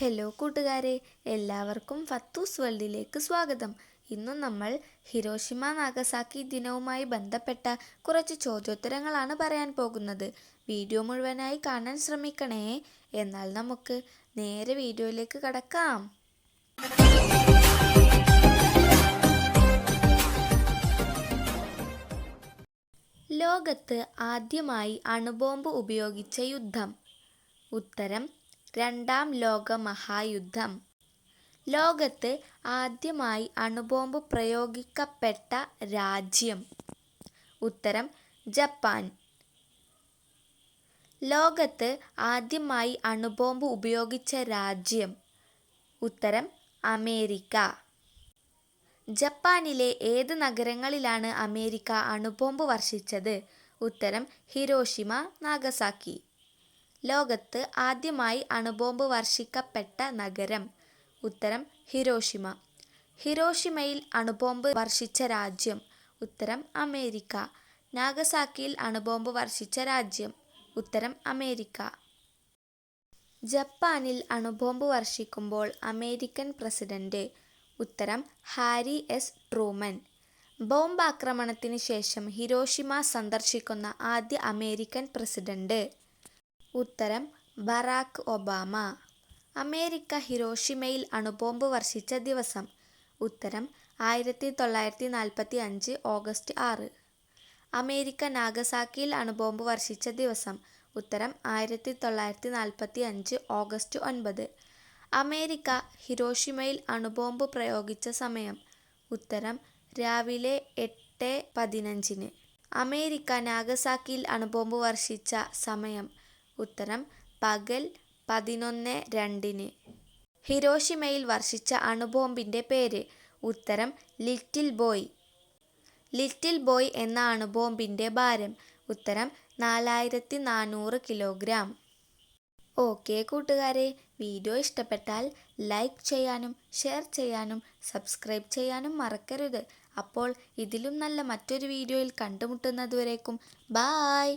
Hello കൂട്ടുകാരെ. എല്ലാവർക്കും ഫത്തൂസ് വേൾഡിലേക്ക് സ്വാഗതം. ഇന്ന് നമ്മൾ ഹിരോഷിമ നാഗസാക്കി ദിനവുമായി ബന്ധപ്പെട്ട കുറച്ച് ചോദ്യോത്തരങ്ങളാണ് പറയാൻ പോകുന്നത്. വീഡിയോ മുഴുവനായി കാണാൻ ശ്രമിക്കണേ. എന്നാൽ നമുക്ക് നേരെ വീഡിയോയിലേക്ക് കടക്കാം. ലോകത്ത് ആദ്യമായി അണുബോംബ് ഉപയോഗിച്ച യുദ്ധം. ഉത്തരം രണ്ടാം ലോക മഹായുദ്ധം. ലോകത്ത് ആദ്യമായി അണുബോംബ് പ്രയോഗിക്കപ്പെട്ട രാജ്യം. ഉത്തരം ജപ്പാൻ. ലോകത്ത് ആദ്യമായി അണുബോംബ് ഉപയോഗിച്ച രാജ്യം. ഉത്തരം അമേരിക്ക. ജപ്പാനിലെ ഏത് നഗരങ്ങളിലാണ് അമേരിക്ക അണുബോംബ് വർഷിച്ചത്? ഉത്തരം ഹിരോഷിമ നാഗസാക്കി. ലോകത്ത് ആദ്യമായി അണുബോംബ് വർഷിക്കപ്പെട്ട നഗരം. ഉത്തരം ഹിരോഷിമ. ഹിരോഷിമയിൽ അണുബോംബ് വർഷിച്ച രാജ്യം. ഉത്തരം അമേരിക്ക. നാഗസാക്കിയിൽ അണുബോംബ് വർഷിച്ച രാജ്യം. ഉത്തരം അമേരിക്ക. ജപ്പാനിൽ അണുബോംബ് വർഷിക്കുമ്പോൾ അമേരിക്കൻ പ്രസിഡന്റ്. ഉത്തരം ഹാരി എസ്. ട്രൂമൻ. ബോംബാക്രമണത്തിന് ശേഷം ഹിരോഷിമ സന്ദർശിക്കുന്ന ആദ്യ അമേരിക്കൻ പ്രസിഡന്റ്. ഉത്തരം ബറാക്ക് ഒബാമ. അമേരിക്ക ഹിരോഷിമയിൽ അണുബോംബ് വർഷിച്ച ദിവസം. ഉത്തരം ആയിരത്തി തൊള്ളായിരത്തി നാൽപ്പത്തി അഞ്ച് ഓഗസ്റ്റ് ആറ്. അമേരിക്ക നാഗസാക്കിയിൽ അണുബോംബ് വർഷിച്ച ദിവസം. ഉത്തരം ആയിരത്തി തൊള്ളായിരത്തി നാൽപ്പത്തി അഞ്ച് ഓഗസ്റ്റ് ഒൻപത്. അമേരിക്ക ഹിരോഷിമയിൽ അണുബോംബ് പ്രയോഗിച്ച സമയം. ഉത്തരം രാവിലെ എട്ട് പതിനഞ്ചിന്. അമേരിക്ക നാഗസാക്കിയിൽ അണുബോംബ് വർഷിച്ച സമയം. ഉത്തരം പകൽ പതിനൊന്ന് രണ്ടിന്. ഹിരോഷിമയിൽ വർഷിച്ച അണുബോംബിന്റെ പേര്. ഉത്തരം ലിറ്റിൽ ബോയ്. ലിറ്റിൽ ബോയ് എന്ന അണുബോംബിന്റെ ഭാരം. ഉത്തരം നാലായിരത്തി നാനൂറ് കിലോഗ്രാം. ഓക്കെ കൂട്ടുകാരെ വീഡിയോ ഇഷ്ടപ്പെട്ടാൽ ലൈക്ക് ചെയ്യാനും ഷെയർ ചെയ്യാനും സബ്സ്ക്രൈബ് ചെയ്യാനും മറക്കരുത്. അപ്പോൾ ഇതിലും നല്ല മറ്റൊരു വീഡിയോയിൽ കണ്ടുമുട്ടുന്നതുവരേക്കും ബായ്!